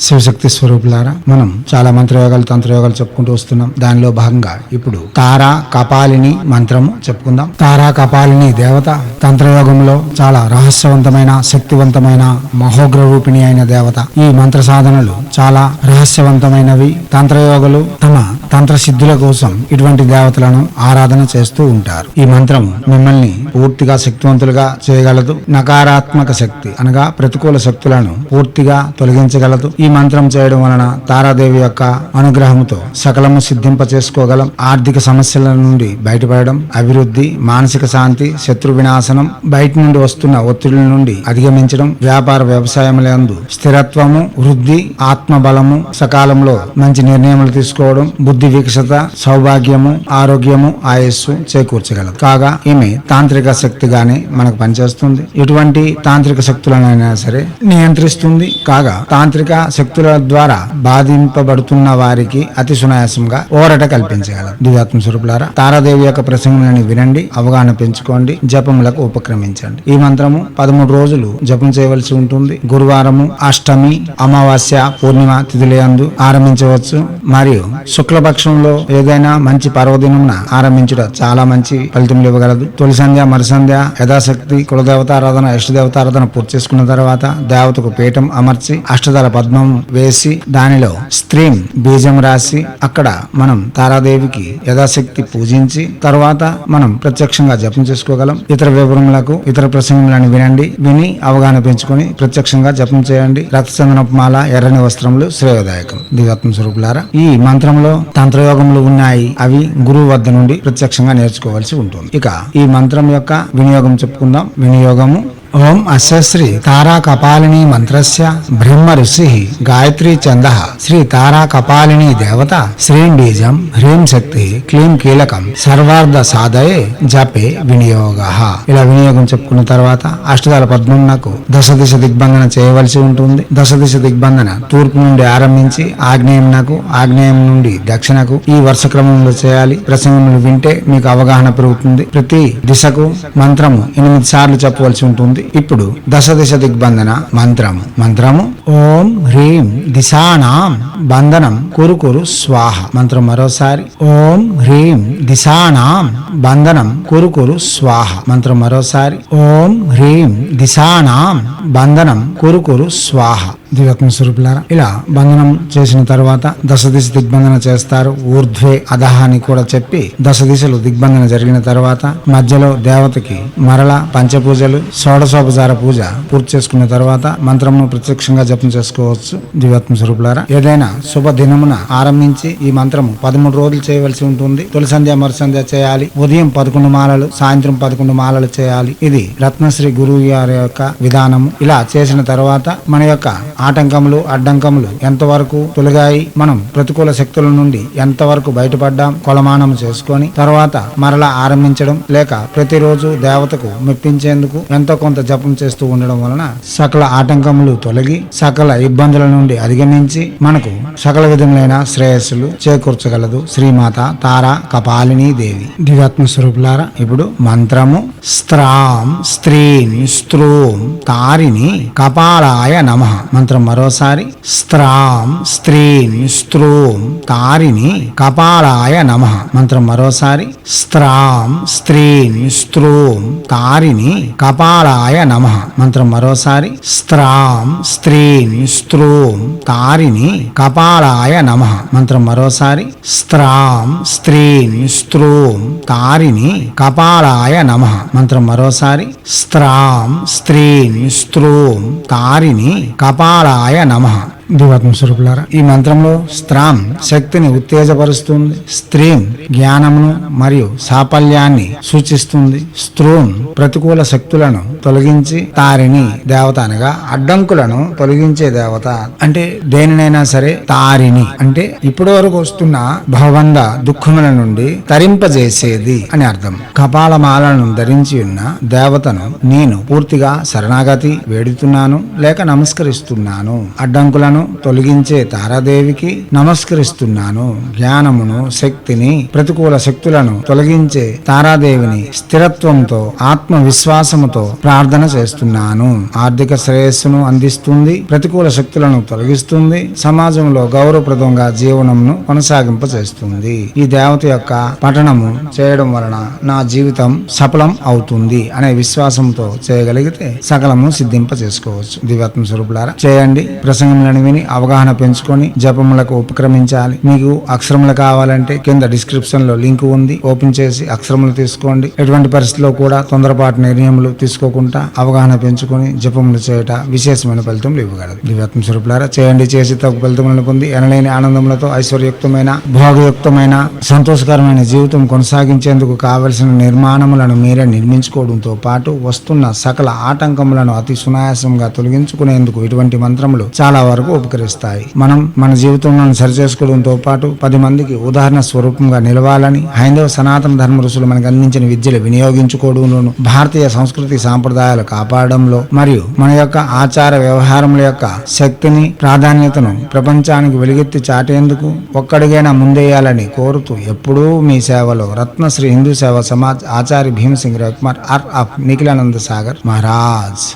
శివశక్తి స్వరూపులారా మనం చాలా మంత్రయోగాలు తంత్రయోగాలు చెప్పుకుంటూ వస్తున్నాం. దానిలో భాగంగా ఇప్పుడు తారా కపాలిని మంత్రము చెప్పుకుందాం. తారా కపాలిని దేవత తంత్రయోగంలో చాలా రహస్యవంతమైన శక్తివంతమైన మహోగ్ర రూపిణి అయిన దేవత. ఈ మంత్ర సాధనలు చాలా రహస్యవంతమైనవి. తంత్రయోగులు తమ తంత్ర సిద్ధుల కోసం ఇటువంటి దేవతలను ఆరాధన చేస్తూ ఉంటారు. ఈ మంత్రం మిమ్మల్ని పూర్తిగా శక్తివంతులుగా చేయగలదు. నకారాత్మక శక్తి అనగా ప్రతికూల శక్తులను పూర్తిగా తొలగించగలదు. ఈ మంత్రం చేయడం వలన తారాదేవి యొక్క అనుగ్రహంతో సకలము సిద్ధింప చేసుకోగలం ఆర్థిక సమస్యల నుండి బయటపడడం అభివృద్ధి మానసిక శాంతి శత్రు వినాశనం బయట నుండి వస్తున్న ఒత్తిడి నుండి అధిగమించడం వ్యాపార వ్యవసాయములందు స్థిరత్వము వృద్ధి ఆత్మ బలము సకాలంలో మంచి నిర్ణయములు తీసుకోవడం బుద్ధి వికసత సౌభాగ్యము ఆరోగ్యము ఆయస్సు చేకూర్చగలదు. కాగా ఈమె తాంత్రిక శక్తిగానే మనకు పనిచేస్తుంది. ఎటువంటి తాంత్రిక శక్తులనైనా సరే నియంత్రిస్తుంది. కాగా తాంత్రిక శక్తుల ద్వారా బాధింపబడుతున్న వారికి అతి సునాయాసంగా ఓరట కల్పించగలరు దివ్యాత్మ స్వరూపులారా తారాదేవి యొక్క ప్రసంగాన్ని వినండి అవగాహన పెంచుకోండి జపములకు ఉపక్రమించండి. ఈ మంత్రము పదమూడు రోజులు జపం చేయవలసి ఉంటుంది. గురువారము అష్టమి అమావాస్య పూర్ణిమ తిథులందు ఆరంభించవచ్చు. మరియు శుక్లపక్షంలో ఏదైనా మంచి పర్వదినమున ఆరంభించుట చాలా మంచి ఫలితములు ఇవ్వగలదు. తొలి సంధ్య మరి సంధ్య యథాశక్తి కులదేవతారాధన ఇష్టదేవతారాధన పూర్తి చేసుకున్న తర్వాత దేవతకు పీఠం అమర్చి అష్టదళ పద్మం వేసి దానిలో స్త్రీం బీజం రాసి అక్కడ మనం తారాదేవికి యథాశక్తి పూజించి తర్వాత మనం ప్రత్యక్షంగా జపం చేసుకోగలం. ఇతర వివరములకు ఇతర ప్రసంగములను వినండి. విని అవగాహన పెంచుకొని ప్రత్యక్షంగా జపం చేయండి. రక్తచందనపు మాల ఎర్రని వస్త్రములు శ్రేయోదాయకం. దివాత్మ స్వరూపులారా ఈ మంత్రంలో తంత్రయోగములు ఉన్నాయి. అవి గురువు వద్ద నుండి ప్రత్యక్షంగా నేర్చుకోవాల్సి ఉంటుంది. ఇక ఈ మంత్రం యొక్క వినియోగం చెప్పుకుందాం. వినియోగము ఓం అస్య శ్రీ తారా కపాలిని మంత్రస్య బ్రహ్మ ఋషి గాయత్రి చంద శ్రీ తారా కపాలిని దేవత శ్రీం బీజం హ్రీం శక్తి క్లీం కీలకం సర్వార్థ సాధయే జపే వినియోగ. ఇలా వినియోగం చెప్పుకున్న తర్వాత అష్టదాల పద్మం దశ దిశ దిగ్బంధన చేయవలసి ఉంటుంది. దశ దిశ దిగ్బంధన తూర్పు నుండి ఆరంభించి ఆగ్నేయంనకు ఆగ్నేయం నుండి దక్షిణకు ఈ వరుస క్రమంలో చేయాలి. ప్రసంగములు వింటే మీకు అవగాహన పెరుగుతుంది. ప్రతి దిశకు మంత్రము ఎనిమిది సార్లు చెప్పవలసి ఉంటుంది. ఉంది. ఇప్పుడు దశ దిశ దిగ్బంధన మంత్రము మంత్రము ఓం హ్రీం దిశానాం బంధనం కురు కురు స్వాహ. మంత్రం మరోసారి ఓం హ్రీం దిశానాం బంధనం కురు కురు స్వాహ. మంత్రం మరోసారి ఓం హ్రీం దిశానాం బంధనం కురు కురు స్వాహ. దివ్యాత్మ స్వరూపులారా ఇలా బంధనం చేసిన తర్వాత దశ దిశ దిగ్బంధన చేస్తారు. ఊర్ధ్వే అధహ అని కూడా చెప్పి దశ దిశలు దిగ్బంధన జరిగిన తర్వాత మధ్యలో దేవతకి మరల పంచపూజలు షోడశోపచార పూజ పూర్తి చేసుకున్న తర్వాత మంత్రమును ప్రత్యక్షంగా జపం చేసుకోవచ్చు. దివ్యాత్మ స్వరూపులారా ఏదైనా శుభ దినమున ఆరంభించి ఈ మంత్రము పదమూడు రోజులు చేయవలసి ఉంటుంది. తొలి సంధ్య మరుసంధ్య చేయాలి. ఉదయం పదకొండు మాలలు సాయంత్రం పదకొండు మాలలు చేయాలి. ఇది రత్నశ్రీ గురువు గారి యొక్క విధానము. ఇలా చేసిన తర్వాత మన యొక్క ఆటంకములు అడ్డంకములు ఎంతవరకు తొలగాయి? మనం ప్రతికూల శక్తుల నుండి ఎంతవరకు బయటపడ్డాం? కొలమానం చేసుకొని తర్వాత మరలా ఆరంభించడం లేక ప్రతిరోజు దేవతకు మెప్పించేందుకు ఎంతో కొంత జపం చేస్తూ ఉండడం వలన సకల ఆటంకములు తొలగి సకల ఇబ్బందుల నుండి అధిగమించి మనకు సకల విధములైన శ్రేయస్సులు చేకూర్చగలదు. శ్రీమాత తారా కపాలిని దేవి. దివ్యాత్మ స్వరూపులారా ఇప్పుడు మంత్రము. స్త్రాం స్త్రీం స్త్రూం తారిని కపాలాయ నమ. మంత్రం మరోసారి. స్త్రాం స్త్రీం స్త్రూం తారిని కపాలాయ నమ. మంత్రం మరోసారి. స్త్రాం స్త్రీం స్త్రూం తారిని కపాలాయ నమ. మంత్రం మరోసారి. స్త్రాం స్త్రీం స్త్రూం తారిని కపాలాయ నమ. మంత్రం మరోసారి. స్త్రాం స్త్రీం స్త్రూం తారిని కపాలాయ నమ. మంత్రం మరోసారి. స్త్రాం స్త్రీం స్త్రూం తారిని కపాలాయ నమ. దివాత్మ స్వరూపులారా. ఈ మంత్రంలో స్త్రాం శక్తిని ఉత్తేజపరుస్తుంది స్త్రీం జ్ఞానమును మరియు సాఫల్యాన్ని సూచిస్తుంది స్త్రూం ప్రతికూల శక్తులను తొలగించి తారిణి దేవత అనగా అడ్డంకులను తొలగించే దేవత. అంటే దేనినైనా సరే తారిణి అంటే ఇప్పటి వరకు వస్తున్న భవబంధ దుఃఖముల నుండి తరింపజేసేది అని అర్థం. కపాలమాలను ధరించి ఉన్న దేవతను నేను పూర్తిగా శరణాగతి వేడుతున్నాను లేక నమస్కరిస్తున్నాను. అడ్డంకులను అడ్డంకులను తొలగించే తారాదేవికి నమస్కరిస్తున్నాను. జ్ఞానమును శక్తిని ప్రతికూల శక్తులను తొలగించే తారాదేవిని స్థిరత్వంతో ఆత్మవిశ్వాసముతో ప్రార్థన చేస్తున్నాను. ఆర్థిక శ్రేయస్సును అందిస్తుంది ప్రతికూల శక్తులను తొలగిస్తుంది సమాజంలో గౌరవప్రదంగా జీవనంను కొనసాగింప చేస్తుంది ఈ దేవత యొక్క పఠనము చేయడం వలన నా జీవితం సఫలం అవుతుంది అనే విశ్వాసంతో చేయగలిగితే సకలము సిద్ధింప చేసుకోవచ్చు దివ్యాత్మ స్వరూపులారా చేయండి. ప్రసంగం విని అవగాహన పెంచుకొని జపములకు ఉపక్రమించాలి. మీకు అక్షరములు కావాలంటే కింద డిస్క్రిప్షన్లో లింక్ ఉంది. ఓపెన్ చేసి అక్షరములు తీసుకోండి. ఎటువంటి పరిస్థితిలో కూడా తొందరపాటు నిర్ణయములు తీసుకోకుండా అవగాహన పెంచుకొని జపములు చేయట విశేషమైన ఫలితములు ఇవ్వగలదు. దివ్యాత్మ స్వరూపులారా చేయండి చేసి తగు ఫలితములను పొంది ఎనలేని ఆనందములతో ఐశ్వర్యయుక్తమైన భోగయుక్తమైన సంతోషకరమైన జీవితం కొనసాగించేందుకు కావలసిన నిర్మాణములను మీరే నిర్మించుకోవడంతో పాటు వస్తున్న సకల ఆటంకములను అతి సునాయాసంగా తొలగించుకునేందుకు ఇటువంటి మంత్రములు చాలా వరకు ఉపకరిస్తాయి. మనం మన జీవితంలో సరిచేసుకోవడంతో పాటు పది మందికి ఉదాహరణ స్వరూపంగా నిలవాలని హైందవ సనాతన ధర్మ ఋషులు మనకు అందించిన విద్యలు వినియోగించుకోవడంలోను భారతీయ సంస్కృతి సాంప్రదాయాలు కాపాడడంలో మరియు మన యొక్క ఆచార వ్యవహారముల యొక్క శక్తిని ప్రాధాన్యతను ప్రపంచానికి వెలుగెత్తి చాటేందుకు ఒక్కడిగైనా ముందేయాలని కోరుతూ ఎప్పుడూ మీ సేవలో రత్నశ్రీ హిందూ సేవ సమాజ్ ఆచార్య భీమసింగ్ రవికుమార్ ఆర్ ఆఫ్ నిఖిలానంద సాగర్ మహారాజ్.